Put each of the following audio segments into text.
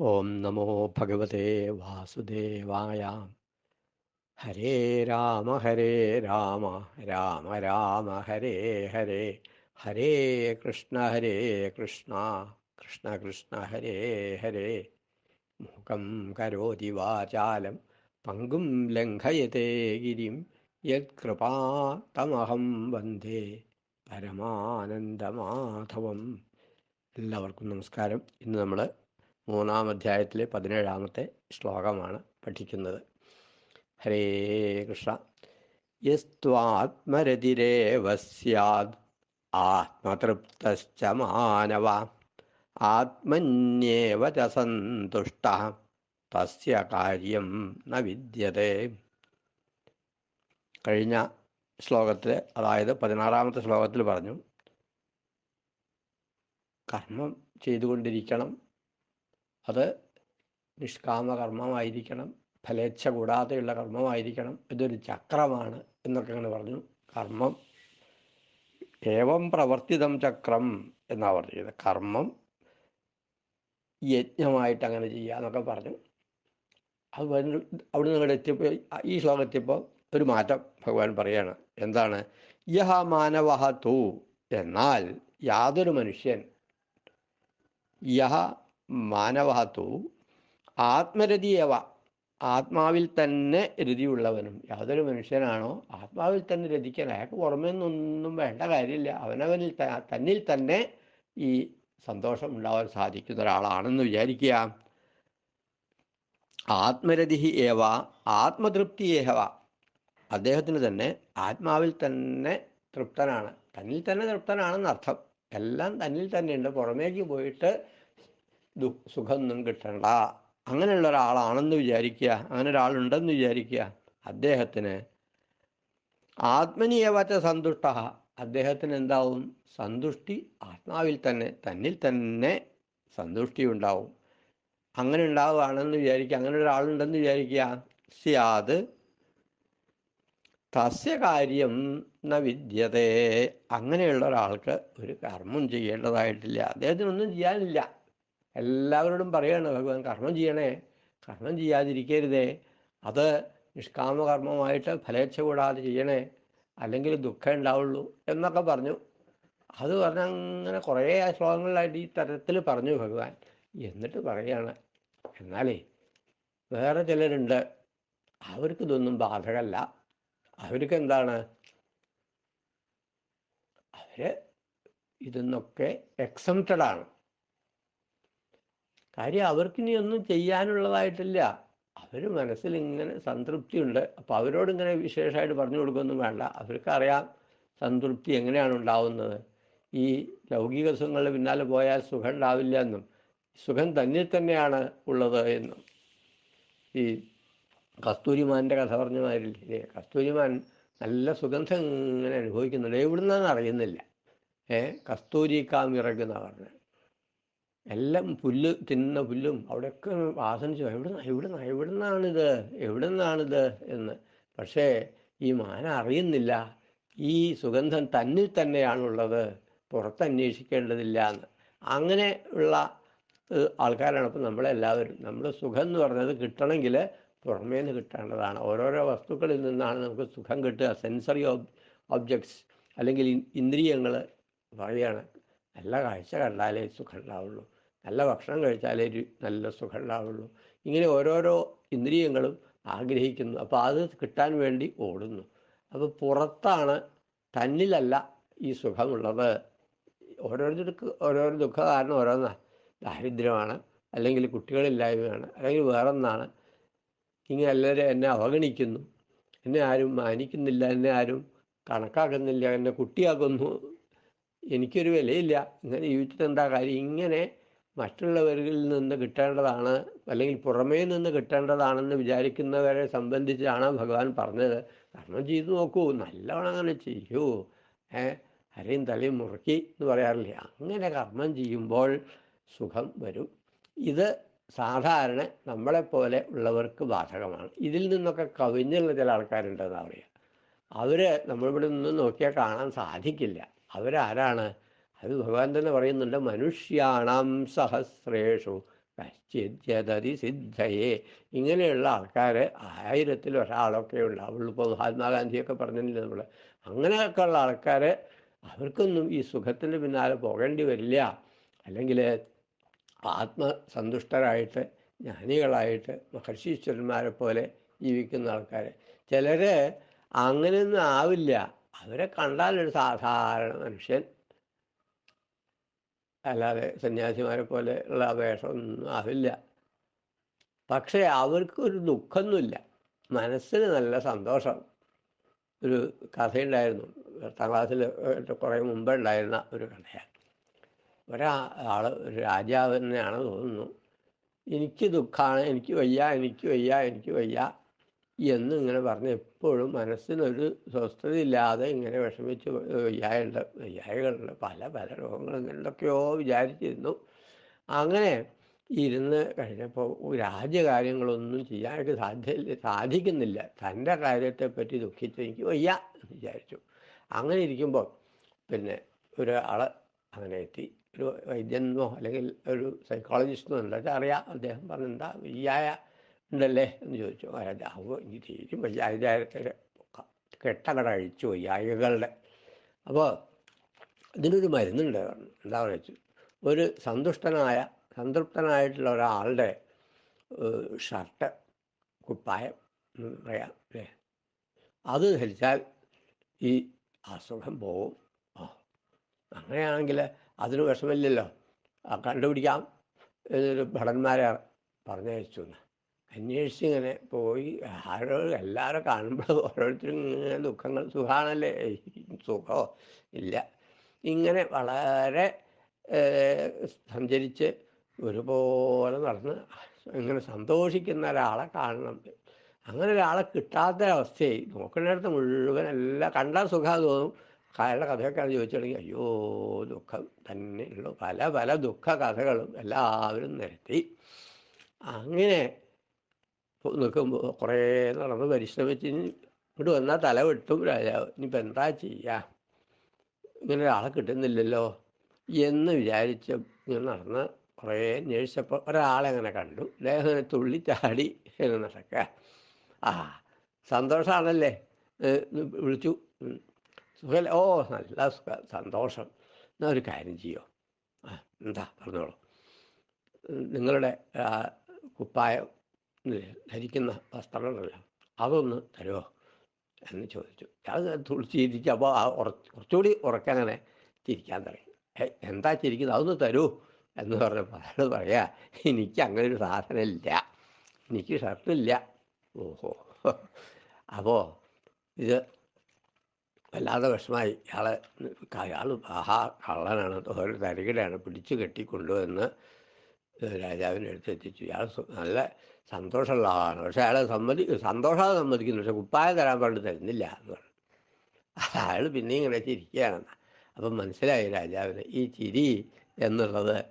ഓം നമോ ഭഗവതേ വാസുദേവായ. ഹരേ രാമ ഹരേ രാമ രാമ രാമ ഹരേ ഹരേ. ഹരേ കൃഷ്ണ ഹരേ കൃഷ്ണ കൃഷ്ണ കൃഷ്ണ ഹരേ ഹരേ. മുഖം കരോതി വാചാലം പങ്കും ലംഘയത്തെ ഗിരിം. യത്കൃപാതമഹം വന്ദേ പരമാനന്ദമാധവം. എല്ലാവർക്കും നമസ്കാരം. ഇന്ന് നമ്മൾ മൂന്നാം അധ്യായത്തിലെ പതിനേഴാമത്തെ ശ്ലോകമാണ് പഠിക്കുന്നത്. ഹരേ കൃഷ്ണ. യസ്ത്വാത്മരതിരേവ സ്യാദ് ആത്മതൃപ്തശ്ച മാനവ. ആത്മന്യേവ ച സന്തുഷ്ട. തസ്യ കാര്യം ന വിദ്യതേ. കഴിഞ്ഞ ശ്ലോകത്തിൽ അതായത് പതിനാറാമത്തെ ശ്ലോകത്തിൽ പറഞ്ഞു കർമ്മം ചെയ്തുകൊണ്ടിരിക്കണം അത് നിഷ്കാമകർമ്മമായിരിക്കണം ഫലേച്ഛ കൂടാതെയുള്ള കർമ്മമായിരിക്കണം ഇതൊരു ചക്രമാണ് എന്നൊക്കെ അങ്ങനെ പറഞ്ഞു. കർമ്മം ഏവം പ്രവർത്തിതം ചക്രം എന്നാണ് പറഞ്ഞത് കർമ്മം യജ്ഞമായിട്ട് അങ്ങനെ ചെയ്യുക എന്നൊക്കെ പറഞ്ഞു. അത് അവിടെ നിന്ന് എത്തിയപ്പോൾ ഈ ശ്ലോകത്തിപ്പോൾ ഒരു മാറ്റം ഭഗവാൻ പറയുകയാണ് എന്താണ്? യഹ മാനവഹ തൂ എന്നാൽ യാതൊരു മനുഷ്യൻ യഹ മാനവഹത്തു ആത്മരതിയവ. ആത്മാവിൽ തന്നെ രതിയുള്ളവനും. യാതൊരു മനുഷ്യനാണോ ആത്മാവിൽ തന്നെ രതിക്കാൻ? അയാൾക്ക് പുറമേ നിന്നൊന്നും വേണ്ട കാര്യമില്ല. അവനവനിൽ തന്നിൽ തന്നെ ഈ സന്തോഷം ഉണ്ടാവാൻ സാധിക്കുന്ന ഒരാളാണെന്ന് വിചാരിക്കുക. ആത്മരതി ഏവ ആത്മതൃപ്തി ഏഹവ അദ്ദേഹത്തിന് തന്നെ ആത്മാവിൽ തന്നെ തൃപ്തനാണ്. തന്നിൽ തന്നെ തൃപ്തനാണെന്ന് അർത്ഥം എല്ലാം തന്നിൽ തന്നെയുണ്ട്. പുറമേക്ക് പോയിട്ട് ദു സുഖമൊന്നും കിട്ടണ്ട. അങ്ങനെയുള്ള ഒരാളാണെന്ന് വിചാരിക്കുക അങ്ങനെ ഒരാളുണ്ടെന്ന് വിചാരിക്കുക അദ്ദേഹത്തിന് ആത്മനീയവറ്റ സന്തുഷ്ട. അദ്ദേഹത്തിന് എന്താവും? സന്തുഷ്ടി ആത്മാവിൽ തന്നെ തന്നിൽ തന്നെ സന്തുഷ്ടി ഉണ്ടാവും. അങ്ങനെ ഉണ്ടാവുകയാണെന്ന് വിചാരിക്കുക അങ്ങനെ ഒരാളുണ്ടെന്ന് വിചാരിക്കുക സ്യാത് തസ്യ കാര്യം ന വിദ്യതേ. അങ്ങനെയുള്ള ഒരാൾക്ക് ഒരു കർമ്മം ചെയ്യേണ്ടതായിട്ടില്ല. അദ്ദേഹത്തിനൊന്നും ചെയ്യാനില്ല. എല്ലാവരോടും പറയുകയാണ് ഭഗവാൻ കർമ്മം ചെയ്യണേ കർമ്മം ചെയ്യാതിരിക്കരുതേ. അത് നിഷ്കാമകർമ്മമായിട്ട് ഫലേച്ഛ കൂടാതെ ചെയ്യണേ. അല്ലെങ്കിൽ ദുഃഖം ഉണ്ടാവുള്ളൂ എന്നൊക്കെ പറഞ്ഞു. അത് പറഞ്ഞ അങ്ങനെ കുറേ ശ്ലോകങ്ങളിലായിട്ട് ഈ തരത്തിൽ പറഞ്ഞു ഭഗവാൻ. എന്നിട്ട് പറയാണ് എന്നാലേ വേറെ ചിലരുണ്ട്. അവർക്ക് ഇതൊന്നും ബാധകമല്ല അവർക്ക് എന്താണ്? അവർ ഇതെന്നൊക്കെ എക്സംപ്റ്റഡ് ആണ്. കാര്യം അവർക്കിനി ഒന്നും ചെയ്യാനുള്ളതായിട്ടില്ല. അവർ മനസ്സിൽ ഇങ്ങനെ സംതൃപ്തിയുണ്ട്. അപ്പോൾ അവരോട് ഇങ്ങനെ വിശേഷമായിട്ട് പറഞ്ഞു കൊടുക്കൊന്നും വേണ്ട. അവർക്കറിയാം സംതൃപ്തി എങ്ങനെയാണ് ഉണ്ടാവുന്നത്. ഈ ലൗകിക സുഖങ്ങളുടെ പിന്നാലെ പോയാൽ സുഖം ഉണ്ടാവില്ല എന്നും സുഖം തന്നിൽ തന്നെയാണ് ഉള്ളത് എന്നും. ഈ കസ്തൂരിമാന്റെ കഥ പറഞ്ഞ മാതിരില്ലേ? കസ്തൂരിമാൻ നല്ല സുഗന്ധം ഇങ്ങനെ അനുഭവിക്കുന്നുണ്ട്. എവിടുന്നാന്ന് അറിയുന്നില്ല. ഏ? കസ്തൂരിക്കാം ഇറക്കുന്ന പറഞ്ഞത്. എല്ലാം പുല്ല് തിന്ന പുല്ലും അവിടെയൊക്കെ ആസനിച്ചു എവിടുന്ന എവിടുന്ന എവിടുന്നാണിത് എവിടുന്നാണിത് എന്ന്. പക്ഷേ ഈ മാന അറിയുന്നില്ല. ഈ സുഗന്ധം തന്നിൽ തന്നെയാണുള്ളത്. പുറത്തന്വേഷിക്കേണ്ടതില്ല എന്ന്. അങ്ങനെ ഉള്ള ആൾക്കാരാണ് ഇപ്പം നമ്മളെല്ലാവരും. നമ്മൾ സുഖം എന്ന് പറഞ്ഞത് കിട്ടണമെങ്കിൽ പുറമേ നിന്ന് കിട്ടേണ്ടതാണ്. ഓരോരോ വസ്തുക്കളിൽ നിന്നാണ് നമുക്ക് സുഖം കിട്ടുക. സെൻസറി ഒബ്ജക്ട്സ് അല്ലെങ്കിൽ ഇന്ദ്രിയങ്ങൾ പറയുകയാണ് നല്ല കാഴ്ച കണ്ടാലേ സുഖം ഉണ്ടാവുള്ളൂ. നല്ല ഭക്ഷണം കഴിച്ചാലേ നല്ല സുഖം ഉണ്ടാവുള്ളൂ ഇങ്ങനെ ഓരോരോ ഇന്ദ്രിയങ്ങളും ആഗ്രഹിക്കുന്നു. അപ്പോൾ അത് കിട്ടാൻ വേണ്ടി ഓടുന്നു. അപ്പോൾ പുറത്താണ് തന്നിലല്ല ഈ സുഖമുള്ളത്. ഓരോരുത്തർക്ക് ഓരോരോ ദുഃഖ കാരണം ഓരോന്നാണ് ദാരിദ്ര്യമാണ് അല്ലെങ്കിൽ കുട്ടികളില്ലായ്മയാണ് അല്ലെങ്കിൽ വേറൊന്നാണ്. ഇങ്ങനെ എല്ലാവരും എന്നെ അവഗണിക്കുന്നു. എന്നെ ആരും മാനിക്കുന്നില്ല എന്നെ ആരും കണക്കാക്കുന്നില്ല എന്നെ കുട്ടിയാക്കുന്നു. എനിക്കൊരു വിലയില്ല. ഇങ്ങനെ ജീവിച്ചിട്ട് എന്താ കാര്യം? ഇങ്ങനെ മറ്റുള്ളവരിൽ നിന്ന് കിട്ടേണ്ടതാണ് അല്ലെങ്കിൽ പുറമേ നിന്ന് കിട്ടേണ്ടതാണെന്ന് വിചാരിക്കുന്നവരെ സംബന്ധിച്ചാണ് ഭഗവാൻ പറഞ്ഞത്. കർമ്മം ചെയ്തു നോക്കൂ നല്ലവണ്ണം അങ്ങനെ ചെയ്യൂ. ഏ അരയും തലയും മുറുക്കി എന്ന് പറയാറില്ലേ? അങ്ങനെ കർമ്മം ചെയ്യുമ്പോൾ സുഖം വരും. ഇത് സാധാരണ നമ്മളെപ്പോലെ ഉള്ളവർക്ക് ബാധകമാണ്. ഇതിൽ നിന്നൊക്കെ കവിഞ്ഞുള്ള ചില ആൾക്കാരുണ്ടെന്നാണ് പറയുക. അവർ നമ്മളിവിടെ നിന്ന് നോക്കിയാൽ കാണാൻ സാധിക്കില്ല. അവരാരാണ്? അത് ഭഗവാൻ തന്നെ പറയുന്നുണ്ട് മനുഷ്യാണാം സഹസ്രേഷു കശ്ചിത്യതതി സിദ്ധയെ. ഇങ്ങനെയുള്ള ആൾക്കാർ ആയിരത്തിൽ ഒരാളൊക്കെ ഉണ്ടാവുള്ളൂ ഇപ്പോൾ മഹാത്മാഗാന്ധിയൊക്കെ പറഞ്ഞില്ലേ നമ്മൾ അങ്ങനെയൊക്കെ ഉള്ള ആൾക്കാർ അവർക്കൊന്നും ഈ സുഖത്തിന്റെ പിന്നാലെ പോകേണ്ടി വരില്ല. അല്ലെങ്കിൽ ആത്മസന്തുഷ്ടരായിട്ട് ജ്ഞാനികളായിട്ട് മഹർഷീശ്വരന്മാരെ പോലെ ജീവിക്കുന്ന ആൾക്കാർ ചിലർ അങ്ങനെയൊന്നും ആവില്ല. അവരെ കണ്ടാലൊരു സാധാരണ മനുഷ്യൻ അല്ലാതെ സന്യാസിമാരെ പോലെ ഉള്ള വേഷമൊന്നും ആവില്ല പക്ഷേ അവർക്കൊരു ദുഃഖമൊന്നുമില്ല മനസ്സിന് നല്ല സന്തോഷം. ഒരു കഥയുണ്ടായിരുന്നു. പത്താം ക്ലാസ്സിൽ കുറേ മുമ്പ് ഉണ്ടായിരുന്ന ഒരു കഥയാണ്. ഒരാ ആൾ ഒരു രാജാവ് തന്നെയാണ് തോന്നുന്നു. എനിക്ക് ദുഃഖമാണ് എനിക്ക് വയ്യ എനിക്ക് വയ്യ എനിക്ക് വയ്യ. എന്ന് ഇങ്ങനെ പറഞ്ഞ് എപ്പോഴും മനസ്സിനൊരു സ്വസ്ഥതയില്ലാതെ ഇങ്ങനെ വിഷമിച്ച് വയ്യായുണ്ട് വയ്യായകളുണ്ട് പല പല രോഗങ്ങളും എന്തൊക്കെയോ വിചാരിച്ചിരുന്നു. അങ്ങനെ ഇരുന്ന് കഴിഞ്ഞപ്പോൾ രാജ്യകാര്യങ്ങളൊന്നും ചെയ്യാനായിട്ട് സാധ്യമില്ല സാധിക്കുന്നില്ല. തന്റെ കാര്യത്തെപ്പറ്റി ദുഃഖിച്ച് എനിക്ക് വയ്യ എന്ന് വിചാരിച്ചു. അങ്ങനെ ഇരിക്കുമ്പോൾ പിന്നെ ഒരാൾ അങ്ങനെ എത്തി. ഒരു വൈദ്യനോ അല്ലെങ്കിൽ ഒരു സൈക്കോളജിസ്റ്റോ എന്താ അറിയാം? അദ്ദേഹം പറഞ്ഞെന്താ വയ്യായ ഉണ്ടല്ലേ എന്ന് ചോദിച്ചു. രാജാവ് ഇനി തീരും വയ്യായ്യത്തെ കെട്ടകട അഴിച്ചു പോയി അയകളുടെ അപ്പോൾ ഇതിനൊരു മരുന്നുണ്ട്. എന്താ വെച്ചു ഒരു സന്തുഷ്ടനായ സംതൃപ്തനായിട്ടുള്ള ഒരാളുടെ ഷർട്ട് കുപ്പായം പറയാം അല്ലേ? അത് ധരിച്ചാൽ ഈ അസുഖം പോവും. ഓ അങ്ങനെയാണെങ്കിൽ അതിന് വിഷമില്ലല്ലോ കണ്ടുപിടിക്കാം എന്നൊരു ഭടന്മാരെ പറഞ്ഞയച്ചു. എന്ന് അന്വേഷിച്ച് ഇങ്ങനെ പോയി. ആരോ എല്ലാവരും കാണുമ്പോൾ ഓരോരുത്തരും ഇങ്ങനെ ദുഃഖങ്ങൾ സുഖമാണല്ലേ സുഖമോ ഇല്ല. ഇങ്ങനെ വളരെ സഞ്ചരിച്ച് ഒരുപോലെ നടന്ന് ഇങ്ങനെ സന്തോഷിക്കുന്ന ഒരാളെ കാണണം. അങ്ങനെ ഒരാളെ കിട്ടാത്ത അവസ്ഥയായി. നോക്കുന്നിടത്ത് മുഴുവൻ എല്ലാം കണ്ടാൽ സുഖം തോന്നും. അയാളുടെ കഥയൊക്കെയാണ് ചോദിച്ചിട്ടുണ്ടെങ്കിൽ അയ്യോ ദുഃഖം തന്നെ ഉള്ളൂ. പല പല ദുഃഖ കഥകളും എല്ലാവരും നിരത്തി. അങ്ങനെ നിൽക്കുമ്പോൾ കുറേ നടന്ന് പരിശ്രമിച്ച് ഇങ്ങോട്ട് വന്നാൽ തല വെട്ടും രാജാവ്. ഇനിയിപ്പോൾ എന്താ ചെയ്യുക ഇങ്ങനെ ഒരാളെ കിട്ടുന്നില്ലല്ലോ. എന്ന് വിചാരിച്ച് ഇങ്ങനെ നടന്ന് കുറേ അന്വേഷിച്ചപ്പോൾ ഒരാളെ അങ്ങനെ കണ്ടു. അദ്ദേഹം തുള്ളി ചാടി ഇങ്ങനെ നടക്കുക ആ സന്തോഷമാണല്ലേ വിളിച്ചു. സുഖല്ല? ഓ നല്ല സുഖ സന്തോഷം. എന്നാ ഒരു കാര്യം ചെയ്യോ? എന്താ പറഞ്ഞോളൂ. നിങ്ങളുടെ കുപ്പായം ധരിക്കുന്ന വസ്ത്രങ്ങളല്ല. അതൊന്ന് തരുമോ എന്ന് ചോദിച്ചു. അത് ചിരിച്ചപ്പോൾ ആ കുറച്ചുകൂടി ഉറക്കങ്ങനെ ചിരിക്കാൻ തുടങ്ങി. എന്താ ചിരിക്കുന്നത്? അതൊന്ന് തരൂ. എന്ന് പറഞ്ഞപ്പോൾ അയാൾ പറയാ എനിക്ക് അങ്ങനെ ഒരു സാധനം ഇല്ല. എനിക്ക് ഷർട്ടില്ല ഓഹോ. അപ്പോൾ ഇത് വല്ലാതെ വിഷമായി. ഇയാളെ അയാൾ ആഹാ കള്ളനാണ്. ഒരു തരികിടയാണ് പിടിച്ചു കെട്ടിക്കൊണ്ടുവന്ന് രാജാവിന്റെ അടുത്ത് എത്തിച്ചു. ഇയാൾ നല്ല സന്തോഷമുള്ള ആളാണ് പക്ഷേ അയാളെ സമ്മതി സന്തോഷമാണ് സമ്മതിക്കുന്നു. പക്ഷെ കുപ്പായം തരാൻ പറഞ്ഞിട്ട് തരുന്നില്ല എന്ന് പറഞ്ഞു. അയാൾ പിന്നെ ഇങ്ങനെ ചിരിക്കുകയാണ്. അപ്പം മനസ്സിലായി രാജാവിന് ഈ ചിരി എന്നുള്ളത്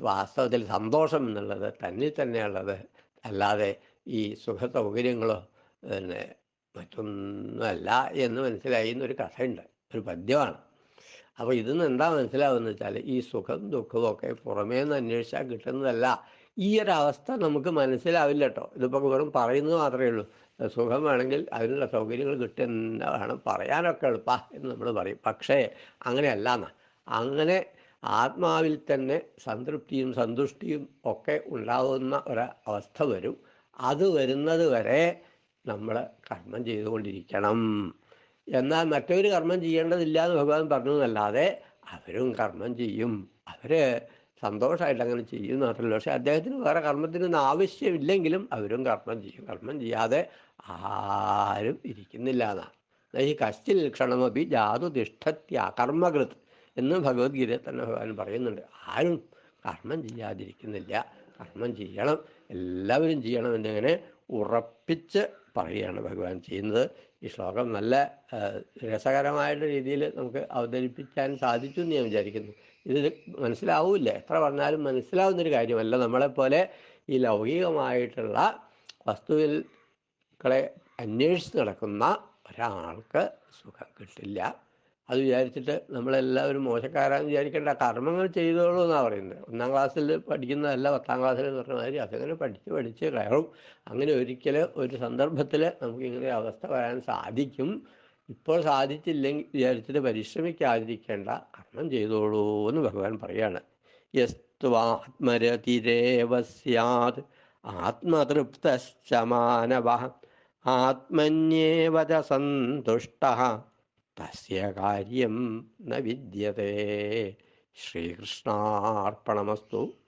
വാസ്തവത്തിൽ സന്തോഷം എന്നുള്ളത് തന്നിൽ തന്നെയുള്ളത്. അല്ലാതെ ഈ സുഖ സൗകര്യങ്ങളോ പിന്നെ മറ്റൊന്നുമല്ല എന്ന് മനസ്സിലായി എന്നൊരു കഥയുണ്ട്. ഒരു പദ്യമാണ്. അപ്പോൾ നിന്ന് എന്താ മനസ്സിലാവുന്നത് വെച്ചാൽ ഈ സുഖം ദുഃഖവും ഒക്കെ പുറമേ നിന്ന് അന്വേഷിച്ചാൽ കിട്ടുന്നതല്ല. ഈ ഒരു അവസ്ഥ നമുക്ക് മനസ്സിലാവില്ല കേട്ടോ ഇതിപ്പോൾ വെറും പറയുന്നത് മാത്രമേ ഉള്ളൂ. സുഖം വേണമെങ്കിൽ അതിനുള്ള സൗകര്യങ്ങൾ കിട്ടുന്ന വേണം പറയാനൊക്കെ എളുപ്പ എന്ന് നമ്മൾ പറയും. പക്ഷേ അങ്ങനെയല്ല എന്നാ അങ്ങനെ ആത്മാവിൽ തന്നെ സംതൃപ്തിയും സന്തുഷ്ടിയും ഒക്കെ ഉണ്ടാകുന്ന ഒരവസ്ഥ വരും. അത് വരുന്നത് വരെ നമ്മൾ കർമ്മം ചെയ്തുകൊണ്ടിരിക്കണം. എന്നാൽ മറ്റൊരു കർമ്മം ചെയ്യേണ്ടതില്ല എന്ന് ഭഗവാൻ പറഞ്ഞു എന്നല്ലാതെ അവരും കർമ്മം ചെയ്യും. അവർ സന്തോഷമായിട്ട് അങ്ങനെ ചെയ്യും മാത്രമല്ല. പക്ഷെ അദ്ദേഹത്തിന് വേറെ കർമ്മത്തിനൊന്നും ആവശ്യമില്ലെങ്കിലും അവരും കർമ്മം ചെയ്യും. കർമ്മം ചെയ്യാതെ ആരും ഇരിക്കുന്നില്ല എന്നാണ്. ഈ കശ്ചിൽ ക്ഷണമപി ജാതു തിഷ്ഠത്യ കർമ്മകൃത് എന്ന് ഭഗവത്ഗീതയിൽ തന്നെ ഭഗവാൻ പറയുന്നുണ്ട്. ആരും കർമ്മം ചെയ്യാതിരിക്കുന്നില്ല. കർമ്മം ചെയ്യണം. എല്ലാവരും ചെയ്യണം എന്നിങ്ങനെ ഉറപ്പിച്ച് പറയുകയാണ് ഭഗവാൻ ചെയ്യുന്നത്. ഈ ശ്ലോകം നല്ല രസകരമായിട്ട് രീതിയിൽ നമുക്ക് അവതരിപ്പിക്കാൻ സാധിച്ചു എന്ന് ഞാൻ വിചാരിക്കുന്നു. ഇത് മനസ്സിലാവില്ല? എത്ര പറഞ്ഞാലും മനസ്സിലാവുന്നൊരു കാര്യമല്ല. നമ്മളെപ്പോലെ ഈ ലൗകികമായിട്ടുള്ള വസ്തുവിൽകളെ അന്വേഷിച്ച് നടക്കുന്ന ഒരാൾക്ക് സുഖം കിട്ടില്ല. അത് വിചാരിച്ചിട്ട് നമ്മളെല്ലാവരും മോശക്കാരാന്ന് വിചാരിക്കേണ്ട. കർമ്മങ്ങൾ ചെയ്തോളൂ എന്നാണ് പറയുന്നത്. ഒന്നാം ക്ലാസ്സിൽ പഠിക്കുന്നതല്ല പത്താം ക്ലാസ്സിൽ എന്ന് പറഞ്ഞ മാതിരി അതങ്ങനെ പഠിച്ച് പഠിച്ച് കയറും അങ്ങനെ ഒരിക്കൽ ഒരു സന്ദർഭത്തിൽ നമുക്ക് ഇങ്ങനെ അവസ്ഥ വരാൻ സാധിക്കും. ഇപ്പോൾ സാധിച്ചില്ലെങ്കിൽ വിചാരിച്ചിട്ട് പരിശ്രമിക്കാതിരിക്കേണ്ട. കർമ്മം ചെയ്തോളൂ എന്ന് ഭഗവാൻ പറയാണ്. യസ്ത്വാത്മരതിരേവ സ്യാത് ആത്മതൃപ്തശ്ച ആത്മന്യേവ സന്തുഷ്ട. തസ്യ കാര്യം ന വിദ്യത്തെ ശ്രീകൃഷ്ണാർപ്പണമസ്തു.